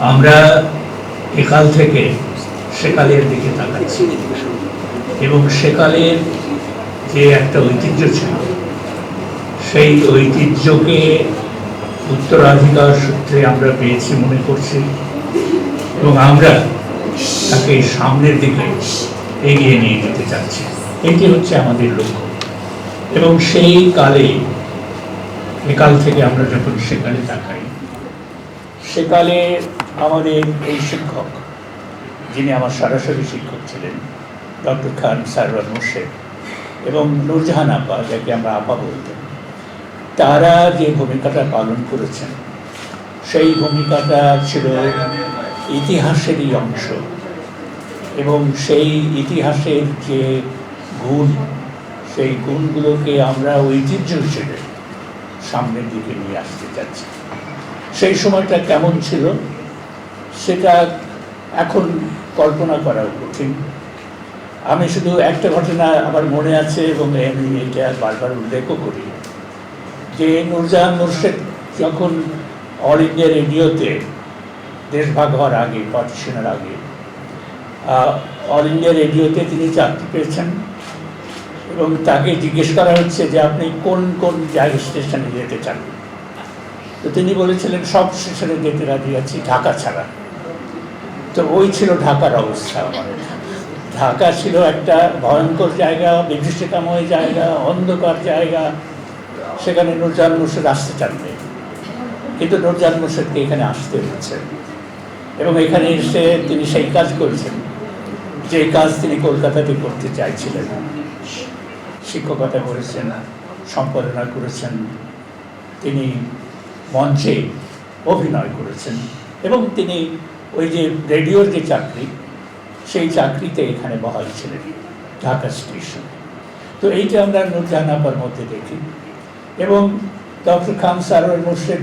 আমরা একাল থেকে সেকালের দিকে তাকাচ্ছি। এবং সেকালের যে একটা ঐতিহ্য ছিল, সেই ঐতিহ্যকে উত্তরাধিকার সূত্রে আমরা পেয়েছি মনে করছি এবং আমরা তাকে সামনের দিকে এগিয়ে নিয়ে যেতে চাচ্ছি। এটি হচ্ছে আমাদের লক্ষ্য। এবং সেই কালে, একাল থেকে আমরা যখন সেকালে তাকাই, সেকালে আমাদের এই শিক্ষক, যিনি আমার সরাসরি শিক্ষক ছিলেন, ডক্টর খান সারওয়ার মুর্শেদ এবং নূরজাহান আপা যাকে আমরা আপা বলতাম তারা যে ভূমিকাটা পালন করেছেন, সেই ভূমিকাটা ছিল ইতিহাসেরই অংশ এবং সেই ইতিহাসের যে গুণ, সেই গুণগুলোকে আমরা ঐতিহ্য হিসেবে সামনের দিকে নিয়ে আসতে চাচ্ছি। সেই সময়টা কেমন ছিল? সেটা এখন কল্পনা করা কঠিন। আমি শুধু একটা ঘটনা আমার মনে আছে এবং আমি এটা বারবার উল্লেখও করি। যে নুরজাহান মুর্শেদ যখন অল ইন্ডিয়া রেডিওতে দেশভাগ হওয়ার আগে পার্টিশনের আগে অল ইন্ডিয়া রেডিওতে তিনি চাকরি পেয়েছেন এবং তাকে জিজ্ঞেস করা হচ্ছে যে আপনি কোন কোন জায়গা স্টেশনে যেতে চান? তো তিনি বলেছিলেন, সব স্টেশনে যেতে রাজি আছি, ঢাকা ছাড়া। তো ওই ছিল ঢাকার অবস্থা ঢাকা ছিল একটা ভয়ঙ্কর জায়গা, বিভীষিকাময় জায়গা, অন্ধকার জায়গা। সেখানে নুরজান মুর্শিদ আসতে চাননি। কিন্তু নুরজান মুর্শিদকে এখানে আসতে হচ্ছে। এবং এখানে এসে তিনি সেই কাজ করেছেন। যে কাজ তিনি কলকাতাতে করতে চাইছিলেন। শিক্ষকতা করেছেন, সম্পাদনা করেছেন। তিনি মঞ্চে অভিনয় করেছেন। এবং তিনি ওই যে রেডিওর যে চাকরি, সেই চাকরিতে এখানে বহাল ছিলেন, ঢাকা স্টেশন। তো এইটা আমরা নুরজাহান আপার মধ্যে দেখি। এবং ডক্টর খান সারোয়ার মোর্শেদ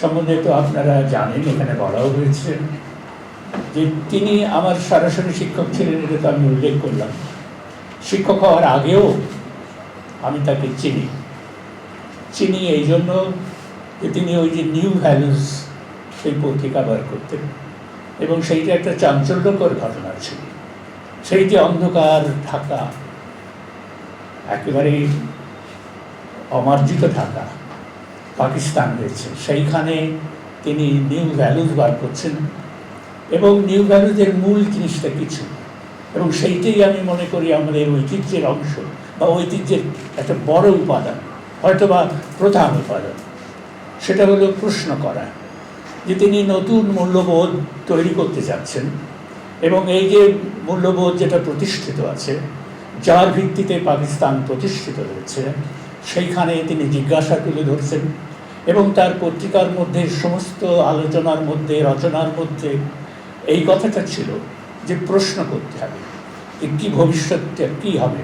সম্বন্ধে তো আপনারা জানেন, এখানে বলাও হয়েছে যে তিনি আমার সরাসরি শিক্ষক ছিলেন, এটা তো আমি উল্লেখ করলাম। শিক্ষক হওয়ার আগেও আমি তাকে চিনি। চিনি এই জন্য যে তিনি ওই যে নিউ ভ্যালুস সেই পত্রিকা বার করতেন। এবং সেইটা একটা চাঞ্চল্যকর ঘটনা ছিল। সেই যে অন্ধকার ঢাকা একেবারেই অমার্জিত ঢাকা পাকিস্তান হয়েছে সেইখানে তিনি নিউ ভ্যালুজ বার করছেন এবং নিউ ভ্যালুজের মূল জিনিসটা কিছু এবং সেইটাই আমি মনে করি আমাদের ঐতিহ্যের অংশ বা ঐতিহ্যের একটা বড় উপাদান হয়তো বা প্রধান উপাদান। সেটা হলো প্রশ্ন করা। যে তিনি নতুন মূল্যবোধ তৈরি করতে যাচ্ছেন এবং এই যে মূল্যবোধ যেটা প্রতিষ্ঠিত আছে, যার ভিত্তিতে পাকিস্তান প্রতিষ্ঠিত হয়েছে, সেইখানে তিনি জিজ্ঞাসা তুলে ধরছেন এবং তার পত্রিকার মধ্যে, সমস্ত আলোচনার মধ্যে, রচনার মধ্যে এই কথাটা ছিল যে প্রশ্ন করতে হবে যে কী ভবিষ্যৎটা কী হবে?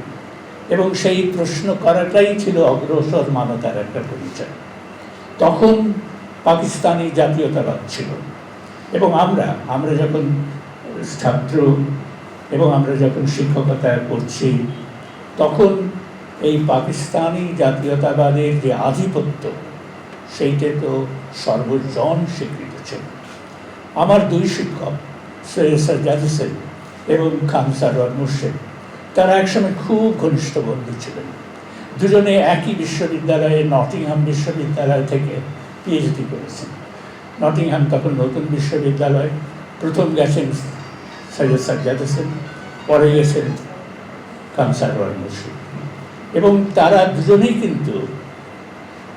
এবং সেই প্রশ্ন করাটাই ছিল অগ্রসর মানতার একটা পরিচয়। তখন পাকিস্তানি জাতীয়তাবাদ ছিল। এবং আমরা আমরা যখন ছাত্র এবং আমরা যখন শিক্ষকতা করছি তখন এই পাকিস্তানি জাতীয়তাবাদের যে আধিপত্য, সেইটা তো সর্বজন স্বীকৃত ছিল। আমার দুই শিক্ষক, সৈয়দ সাজ্জাদ হোসেন এবং খান সারোয়ার তারা একসময় খুব ঘনিষ্ঠ বন্ধু ছিলেন। দুজনে একই বিশ্ববিদ্যালয়ে, নটিংহাম বিশ্ববিদ্যালয় থেকে পিএইচডি করেছেন। নটিংহাম তখন নতুন বিশ্ববিদ্যালয়, প্রথম গেছেন সৈয়দ সাজ্জাদ হোসেন, পরে গেছেন খান সারোয়ার মুর্শিদ। এবং তারা দুজনেই কিন্তু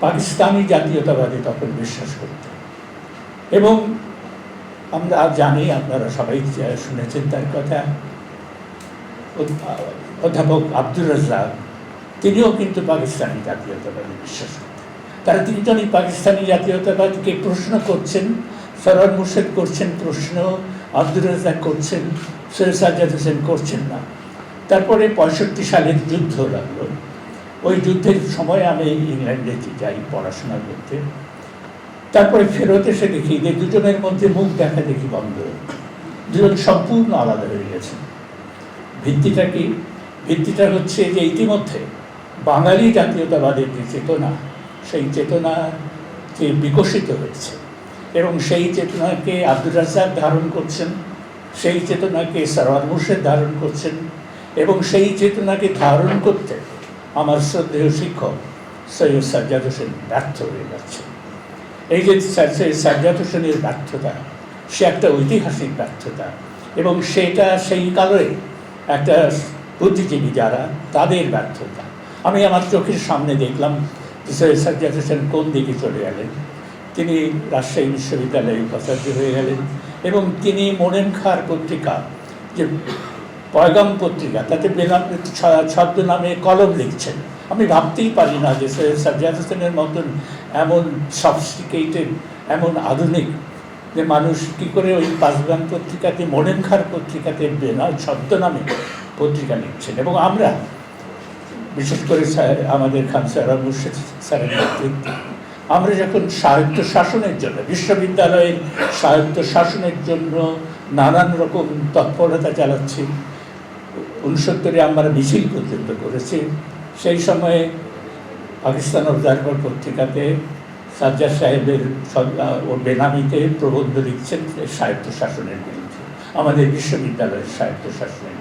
পাকিস্তানি জাতীয়তাবাদে তখন বিশ্বাস করতেন। এবং আমরা জানি, আপনারা সবাই শুনেছেন তার কথা, অধ্যাপক আব্দুর রাজ্জাক, তিনিও কিন্তু পাকিস্তানি জাতীয়তাবাদে বিশ্বাস করতেন। তারা তিনজনই পাকিস্তানি জাতীয়তাবাদকে প্রশ্ন করছেন, সরোয়ার মুর্শেদ করছেন প্রশ্ন, আব্দুর রাজ্জাক করছেন, সৈয়দ সাজ্জাদ হোসেন করছেন না। তারপরে পঁয়ষট্টি সালের যুদ্ধ লাগল। ওই যুদ্ধের সময় আমি ইংল্যান্ডে যাই পড়াশোনা করতে। তারপরে ফেরত এসে দেখি যে দুজনের মধ্যে মুখ দেখা দেখি বন্ধ। দুজন সম্পূর্ণ আলাদা হয়ে গেছে। ভিত্তিটা কি? ভিত্তিটা হচ্ছে যে ইতিমধ্যে বাঙালি জাতীয়তাবাদের যে চেতনা চেতনা যে বিকশিত হয়েছে এবং সেই চেতনাকে আব্দুর রাজ্জাক ধারণ করছেন, সেই চেতনাকে সরওয়ার মুর্শেদ ধারণ করছেন এবং সেই চেতনাকে ধারণ করতে আমার শ্রদ্ধেয় শিক্ষক সৈয়দ সাজ্জাদ হোসেন ব্যর্থ হয়ে যাচ্ছে। এই যে সৈয়দ সাজ্জাদ হোসেনের ব্যর্থতা, সে একটা ঐতিহাসিক ব্যর্থতা এবং সেটা সেই কালে একটা বুদ্ধিজীবী যারা, তাদের ব্যর্থতা। আমি আমার চোখের সামনে দেখলাম সৈয়দ সাজ্জাদ হোসেন কোন দিকে চলে গেলেন? তিনি রাজশাহী বিশ্ববিদ্যালয়ে উপাচার্য হয়ে গেলেন এবং তিনি মোনেন খার পত্রিকা, যে পয়গাম পত্রিকা, তাতে বেনাম, ছ- ছদ্মনামে কলম লিখছেন। আমি ভাবতেই পারি না যে সৈয়দ সাজ্জাদ হোসেনের মতন এমন সফিস্টিকেটেড এমন আধুনিক, যে মানুষ কী করে ওই পাঁচগান পত্রিকাতে মোনেন খার পত্রিকাতে বেনা ছদ্মনামে পত্রিকা লিখছেন। এবং আমরা বিশেষ করে স্যার- আমাদের খান স্যার মুর্শিদ স্যারের নেতৃত্বে। আমরা যখন স্বায়ত্ত শাসনের জন্য, বিশ্ববিদ্যালয়ের স্বায়ত্ত শাসনের জন্য নানান রকম তৎপরতা চালাচ্ছি উনসত্তরে আমরা মিছিল পর্যন্ত করেছি, সেই সময়ে পাকিস্তান অবজারভার পত্রিকাতে সাজ্জাদ সাহেবের ও বেনামিতে প্রবন্ধ লিখছেন স্বায়ত্ত শাসনের বিরুদ্ধে। আমাদের বিশ্ববিদ্যালয়ের স্বায়ত্ত শাসনের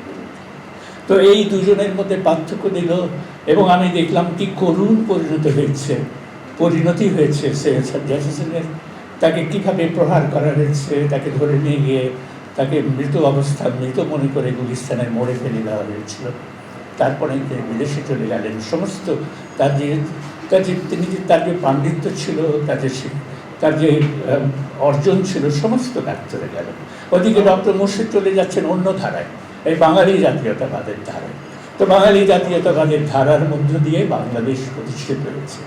তো এই দুজনের মধ্যে পার্থক্য দিল এবং আমি দেখলাম কি করুণ পরিণত হয়েছে, পরিণতি হয়েছে সে সাজ্জাদ তাকে কীভাবে প্রহার করা হয়েছে, তাকে ধরে নিয়ে গিয়ে তাকে মৃত অবস্থা, মৃত মনে করে গুলিস্তানের মোড়ে ফেলে দেওয়া হয়েছিল। তারপরে তিনি বিদেশে চলে গেলেন, সমস্ত তার যে তার যে, তিনি যে, তার যে পাণ্ডিত্য ছিল, তার যে তার যে অর্জন ছিল, সমস্ত ব্যর্থ হয়ে গেল। ওদিকে ডক্টর মুর্শিদ চলে যাচ্ছেন অন্য ধারায়। এই বাঙালি জাতীয়তাবাদের ধারা। তো বাঙালি জাতীয়তাবাদের ধারার মধ্য দিয়ে বাংলাদেশ প্রতিষ্ঠিত হয়েছে।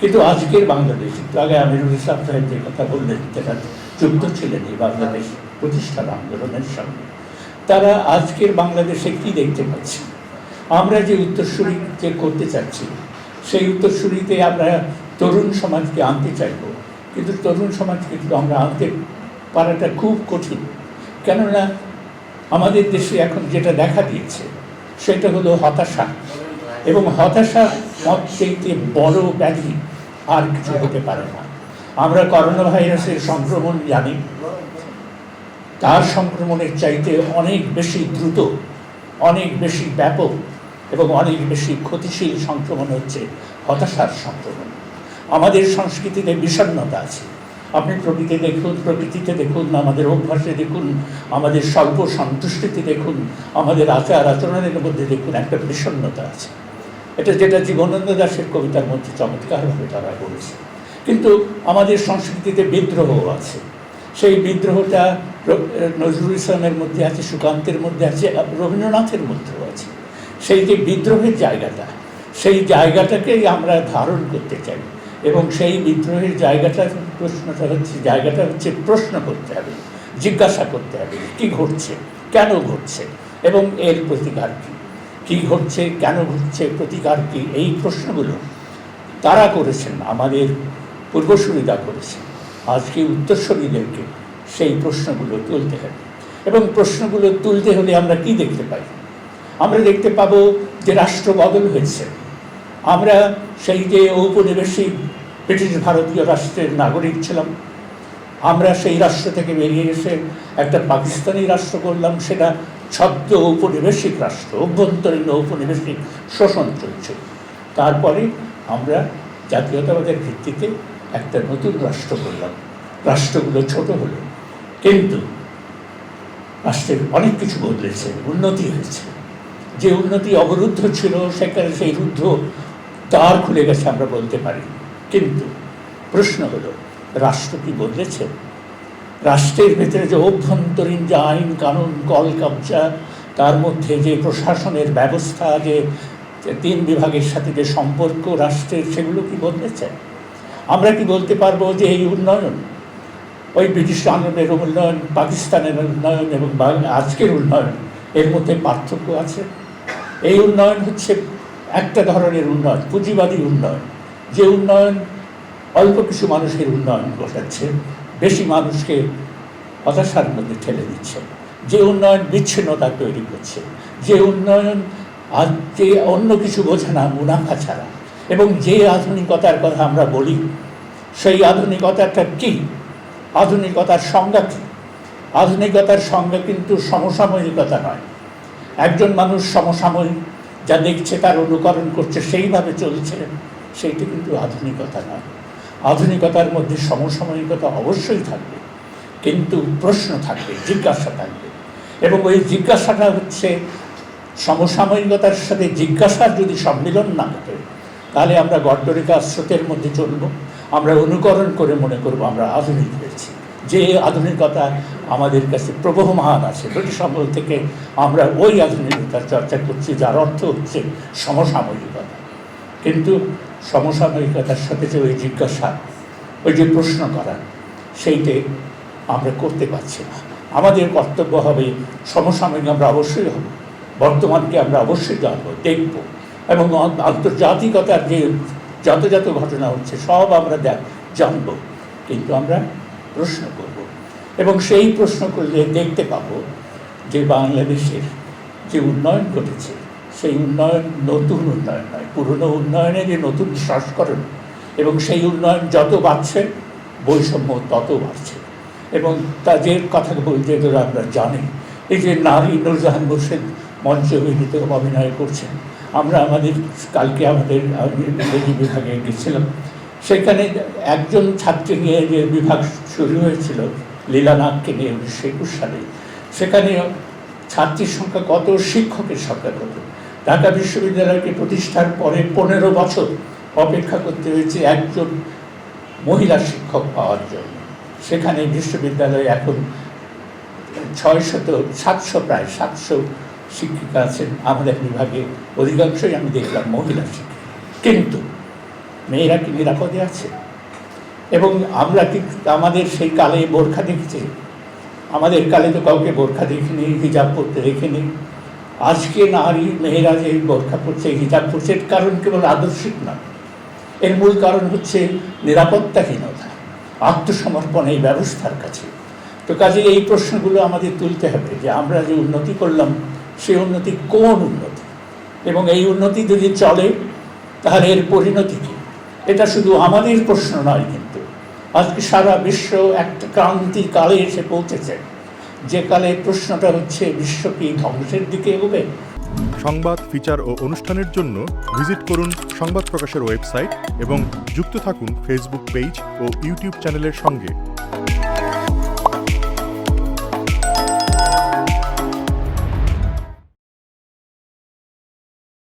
কিন্তু আজকের বাংলাদেশ আগে আমিরুল ইসলাম সাহেব যে কথা বললেন যেটা যুক্ত ছিলেন এই বাংলাদেশ প্রতিষ্ঠান আন্দোলনের সঙ্গে, তারা আজকের বাংলাদেশে কি দেখতে পাচ্ছি আমরা যে উত্তরসূরি যে করতে চাচ্ছি, সেই উত্তরসূরিতে আমরা তরুণ সমাজকে আনতে চাইব। কিন্তু তরুণ সমাজকে কিন্তু আমরা আনতে পারাটা খুব কঠিন। কেননা আমাদের দেশে এখন যেটা দেখা দিয়েছে, সেটা হলো হতাশা। এবং হতাশা মত চাইতে বড় ব্যাধি আর কিছু হতে পারে না। আমরা করোনা ভাইরাসের সংক্রমণ জানি। তার সংক্রমণের চাইতে অনেক বেশি দ্রুত, অনেক বেশি ব্যাপক এবং অনেক বেশি ক্ষতিশীল সংক্রমণ হচ্ছে হতাশার সংক্রমণ। আমাদের সংস্কৃতিতে বিষণ্ণতা আছে। আপনি প্রকৃতি দেখুন প্রকৃতিতে দেখুন, আমাদের অভ্যাসে দেখুন, আমাদের স্বল্প সন্তুষ্টিতে দেখুন, আমাদের আচার আচরণের মধ্যে দেখুন, একটা বিষণ্ণতা আছে। এটা যেটা জীবনানন্দ দাশের কবিতার মধ্যে চমৎকারভাবে তারা বলেছে। কিন্তু আমাদের সংস্কৃতিতে বিদ্রোহ আছে। সেই বিদ্রোহটা নজরুল ইসলামের মধ্যে আছে, সুকান্তের মধ্যে আছে রবীন্দ্রনাথের মধ্যেও আছে। সেই যে বিদ্রোহের জায়গাটা, সেই জায়গাটাকেই আমরা ধারণ করতে চাই। এবং সেই বিদ্রোহের জায়গাটার প্রশ্নটা হচ্ছে, জায়গাটা হচ্ছে প্রশ্ন করতে হবে, জিজ্ঞাসা করতে হবে, কি ঘটছে, কেন ঘটছে, এবং এর প্রতিকার কী? কী ঘটছে, কেন ঘটছে, প্রতিকার কী? এই প্রশ্নগুলো তারা করেছেন, আমাদের পূর্বসূরিরা করেছেন। আজকে উত্তরসূরিদেরকে সেই প্রশ্নগুলো তুলতে হবে। এবং প্রশ্নগুলো তুলতে হলে আমরা কি দেখতে পাই? আমরা দেখতে পাবো যে রাষ্ট্র বদল হয়েছে। আমরা সেই যে ঔপনিবেশিক ব্রিটিশ ভারতীয় রাষ্ট্রের নাগরিক ছিলাম। আমরা সেই রাষ্ট্র থেকে বেরিয়ে এসে একটা পাকিস্তানি রাষ্ট্র করলাম। সেটা ছদ্ম ঔপনিবেশিক রাষ্ট্র, অভ্যন্তরীণ ঔপনিবেশিক শোষণ চলছে। তারপরে আমরা জাতীয়তাবাদের ভিত্তিতে একটা নতুন রাষ্ট্র করলাম। রাষ্ট্রগুলো ছোট হলো, কিন্তু রাষ্ট্রের অনেক কিছু বদলেছে, উন্নতি হয়েছে। যে উন্নতি অবরুদ্ধ ছিল, সেখানে সেই রুদ্ধ তার খুলে গেছে, আমরা বলতে পারি। কিন্তু প্রশ্ন হলো, রাষ্ট্র কি বদলেছে? রাষ্ট্রের ভেতরে যে অভ্যন্তরীণ যে আইন কানুন, কল কাবজা তার মধ্যে যে প্রশাসনের ব্যবস্থা, যে তিন বিভাগের সাথে যে সম্পর্ক রাষ্ট্রের, সেগুলো কি বদলেছে? আমরা কি বলতে পারব যে এই উন্নয়ন, ওই ব্রিটিশ আন্দোলনের উন্নয়ন, পাকিস্তানের উন্নয়ন এবং আজকের উন্নয়ন, এর মধ্যে পার্থক্য আছে? এই উন্নয়ন হচ্ছে একটা ধরনের উন্নয়ন, পুঁজিবাদী উন্নয়ন। যে উন্নয়ন অল্প কিছু মানুষের উন্নয়ন ঘটাচ্ছে, বেশি মানুষকে হতাশার মধ্যে ঠেলে দিচ্ছে। যে উন্নয়ন বিচ্ছিন্নতা তৈরি করছে, যে উন্নয়ন আজ যে অন্য কিছু বোঝে না, মুনাফা ছাড়া। এবং যে আধুনিকতার কথা আমরা বলি, সেই আধুনিকতাটা কি? আধুনিকতার সংজ্ঞা কী? আধুনিকতার সংজ্ঞা কিন্তু সমসাময়িকতা নয়। একজন মানুষ সমসাময়িক যা দেখছে, তার অনুকরণ করছে, সেইভাবে চলছে। সেইটি কিন্তু আধুনিকতা নয়। আধুনিকতার মধ্যে সমসাময়িকতা অবশ্যই থাকবে, কিন্তু প্রশ্ন থাকবে, জিজ্ঞাসা থাকবে। এবং ওই জিজ্ঞাসাটা হচ্ছে, সমসাময়িকতার সাথে জিজ্ঞাসার যদি সম্মিলন না ঘটে, তাহলে আমরা গড্ডরিকা স্রোতের মধ্যে চলব, আমরা অনুকরণ করে মনে করব আমরা আধুনিক হয়েছি। যে আধুনিকতা আমাদের কাছে প্রবহমান আছে, ব্রিটিশ থেকে আমরা ওই আধুনিকতার চর্চা করছি, যার অর্থ হচ্ছে সমসাময়িকতা। কিন্তু সমসাময়িকতার সাথে যে ওই জিজ্ঞাসা, ওই যে প্রশ্ন করা, সেইটে আমরা করতে পারছি না। আমাদের কর্তব্য হবে সমসাময়িক আমরা অবশ্যই হব, বর্তমানকে আমরা অবশ্যই জানব, দেখব এবং আন্তর্জাতিকতার যে যত ঘটনা হচ্ছে সব আমরা দেখ, জানব। কিন্তু আমরা প্রশ্ন করব এবং সেই প্রশ্ন করলে দেখতে পাবো যে বাংলাদেশের যে উন্নয়ন ঘটেছে সেই উন্নয়ন নতুন উন্নয়ন নয়, পুরনো উন্নয়নে যে নতুন সংস্করণ। এবং সেই উন্নয়ন যত বাড়ছে, বৈষম্য তত বাড়ছে। এবং তা যে কথা বলতে গেলে আমরা জানি, এই যে নারী নুরজাহান মুর্শেদ মঞ্চে অভিনীত অভিনয় করছেন। আমরা আমাদের কালকে আমাদের ইংরেজি বিভাগে গেছিলাম। সেখানে একজন ছাত্রী নিয়ে যে বিভাগ শুরু হয়েছিল লীলানাথকে নিয়ে উনিশশো একুশ সালে, সেখানে ছাত্রীর সংখ্যা কত, শিক্ষকের সংখ্যা কত? ঢাকা বিশ্ববিদ্যালয়কে প্রতিষ্ঠার পরে পনেরো বছর অপেক্ষা করতে হয়েছে একজন মহিলা শিক্ষক পাওয়ার জন্য। সেখানে বিশ্ববিদ্যালয়ে এখন ছয়শত, সাতশো, প্রায় সাতশো শিক্ষিকা আছেন। আমাদের বিভাগে অধিকাংশই আমি দেখলাম মহিলা শিক্ষিকা। কিন্তু মেয়েরা কি নিরাপদে আছে? এবং আমরা কি আমাদের সেই কালে বোরখা দেখেছি? আমাদের কালে তো কাউকে বোরখা দেখিনি, হিজাব পরতে দেখিনি। আজকে নারী মেয়েরা যে বোরখা পরছে হিজাব পরছে এর কারণ কেবল আদর্শিক নয়। এর মূল কারণ হচ্ছে নিরাপত্তাহীনতা, আত্মসমর্পণ এই ব্যবস্থার কাছে। তো কাজে এই প্রশ্নগুলো আমাদের তুলতে হবে যে আমরা যে উন্নতি করলাম সেই উন্নতি কোন উন্নতি? এবং এই উন্নতি যদি চলে, তাহলে এর পরিণতি কী? এটা শুধু আমাদের প্রশ্ন নয় কিন্তু। আজকে সারা বিশ্ব একটা ক্রান্তিকালে এসে পৌঁছেছে। যে কালে প্রশ্নটা হচ্ছে, বিশ্ব কি ধ্বংসের দিকে এগোবে? সংবাদ, ফিচার ও অনুষ্ঠানের জন্য ভিজিট করুন সংবাদ প্রকাশের ওয়েবসাইট এবং যুক্ত থাকুন ফেসবুক পেজ ও ইউটিউব চ্যানেলের সঙ্গে।